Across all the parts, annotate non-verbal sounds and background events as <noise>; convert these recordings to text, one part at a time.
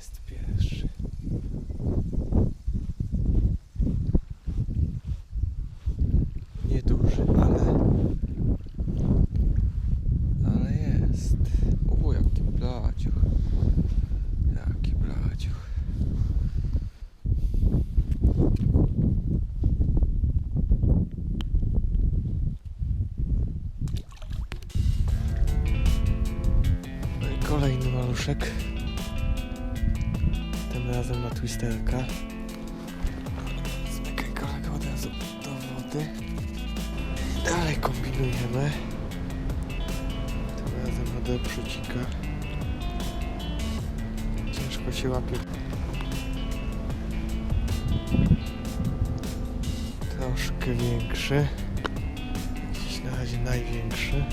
jest pierwszy. Nieduży, ale... Ale jest. U, jaki blaciuch. Jaki blaciuch. No i kolejny maluszek. Razem na twisterka. Zmykaj kolego od razu do wody. Dalej kombinujemy. Tym razem na deprzecika. Ciężko się łapie. Troszkę większy. Dziś na razie największy.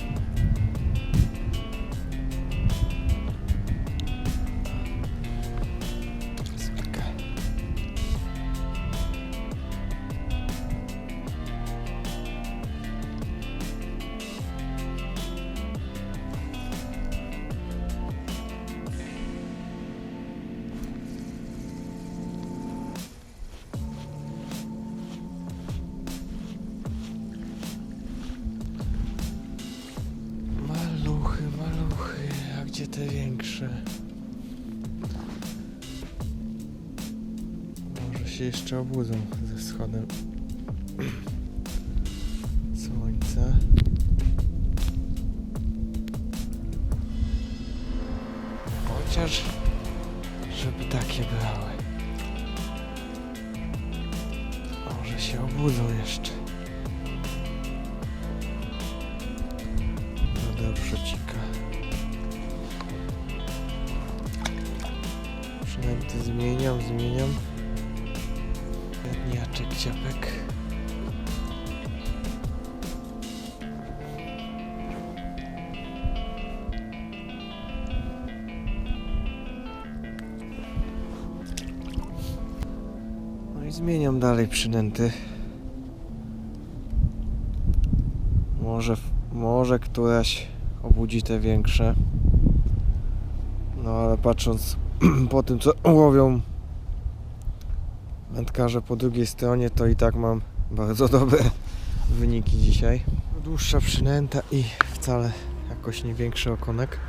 Się jeszcze obudzą ze wschodem <clears throat> słońca. Chociaż, żeby takie brały. Może się obudzą jeszcze. No do przecika. Przynęty zmieniam, zmieniam. Jedniaczek, ciapek. No i zmieniam dalej przynęty. Może, może któraś obudzi te większe. No ale patrząc <clears throat> po tym co <clears throat> łowią wędkarze po drugiej stronie, to i tak mam bardzo <laughs> dobre wyniki dzisiaj. Dłuższa przynęta i wcale jakoś nie większy okonek.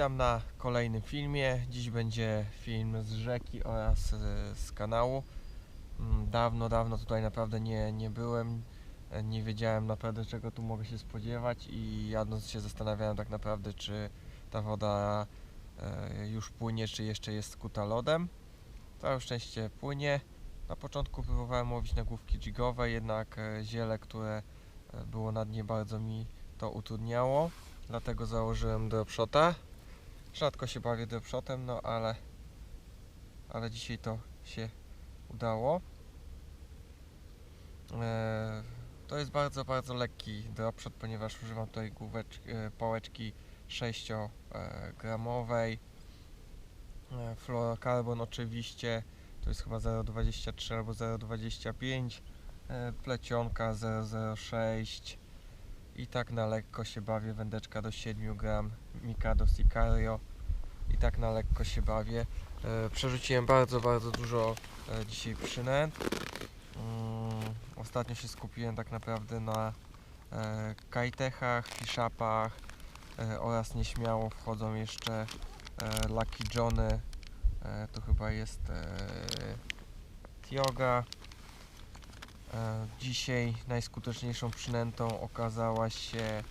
Witam na kolejnym filmie. Dziś będzie film z rzeki oraz e, z kanału. Mm, Dawno, dawno tutaj naprawdę nie, nie byłem. E, Nie wiedziałem naprawdę czego tu mogę się spodziewać i jadąc się zastanawiałem tak naprawdę czy ta woda e, już płynie, czy jeszcze jest skuta lodem. Całe szczęście płynie. Na początku próbowałem łowić na główki jigowe, jednak ziele, które było na dnie bardzo mi to utrudniało. Dlatego założyłem dropshota. Rzadko się bawię dropshotem, no ale ale dzisiaj to się udało. Eee, to jest bardzo, bardzo lekki dropshot, ponieważ używam tutaj e, pałeczki 6 e. E, fluorocarbon oczywiście, to jest chyba 0,23 albo 0,25. E, plecionka 0,06 i tak na lekko się bawię, wędeczka do 7 gram, Mikado Sicario i tak na lekko się bawię. E, przerzuciłem bardzo, bardzo dużo e, dzisiaj przynęt. Mm, ostatnio się skupiłem tak naprawdę na e, kajtechach, fiszapach oraz nieśmiało wchodzą jeszcze Lucky Johnny. To chyba jest Tioga. E, Dzisiaj najskuteczniejszą przynętą okazała się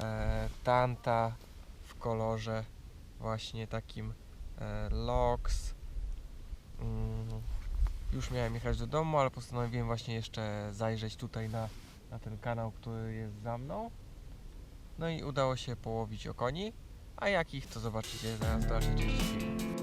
e, Tanta w kolorze właśnie takim e, Lox. Mm, już miałem jechać do domu, ale postanowiłem właśnie jeszcze zajrzeć tutaj na, na ten kanał, który jest za mną. No i udało się połowić okoni, a jakich to zobaczycie zaraz w dalszej części filmu.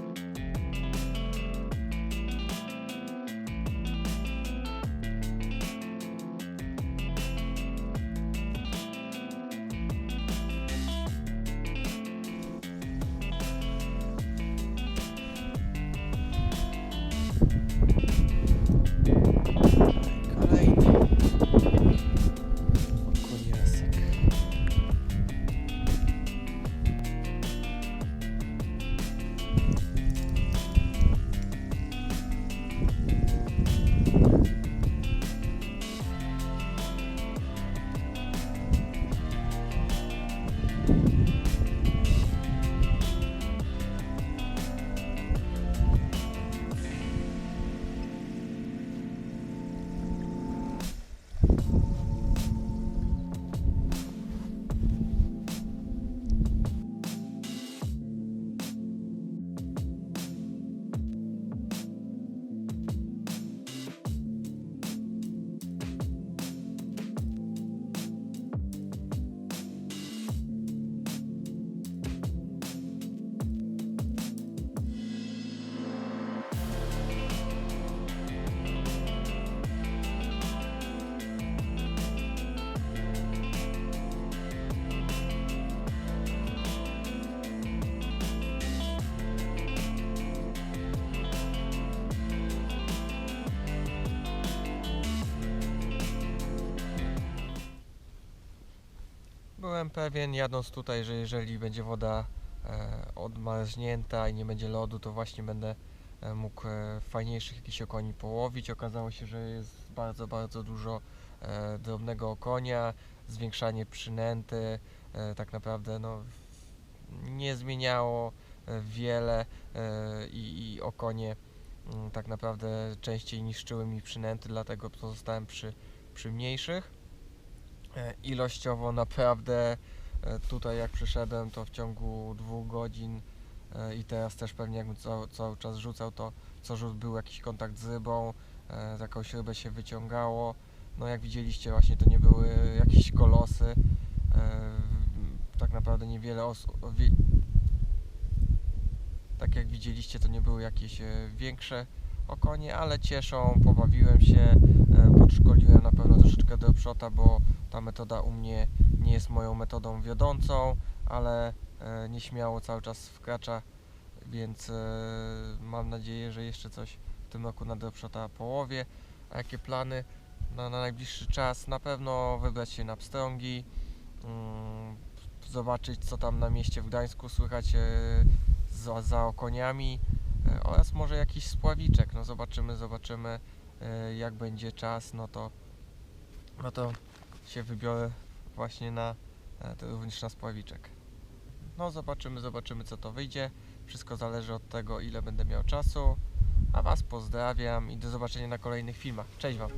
Byłem pewien jadąc tutaj, że jeżeli będzie woda e, odmarznięta i nie będzie lodu, to właśnie będę e, mógł e, fajniejszych jakichś okoni połowić. Okazało się, że jest bardzo, bardzo dużo drobnego okonia, zwiększanie przynęty, tak naprawdę no, nie zmieniało wiele i, i okonie mm, tak naprawdę częściej niszczyły mi przynęty, dlatego pozostałem przy, przy mniejszych. E, Ilościowo naprawdę e, tutaj jak przyszedłem to w ciągu dwóch godzin e, i teraz też pewnie jakbym cały, cały czas rzucał to co rzut był jakiś kontakt z rybą, jakąś rybę się wyciągało. No jak widzieliście właśnie to nie były jakieś kolosy. Tak naprawdę niewiele osób. Tak jak widzieliście to nie były jakieś e, większe okonie, ale cieszą, pobawiłem się, e, podszkoliłem na pewno troszeczkę do przota, bo ta metoda u mnie nie jest moją metodą wiodącą, ale e, nieśmiało cały czas wkracza, więc e, mam nadzieję, że jeszcze coś w tym roku na dropshota połowię. A jakie plany na, na najbliższy czas? Na pewno wybrać się na pstrągi, mm, zobaczyć co tam na mieście w Gdańsku słychać za, za okoniami oraz może jakiś spławiczek. No zobaczymy, zobaczymy e, jak będzie czas, no to no to się wybiorę właśnie na e, również na spławiczek. No zobaczymy, zobaczymy co to wyjdzie. Wszystko zależy od tego ile będę miał czasu. A Was pozdrawiam i do zobaczenia na kolejnych filmach. Cześć Wam!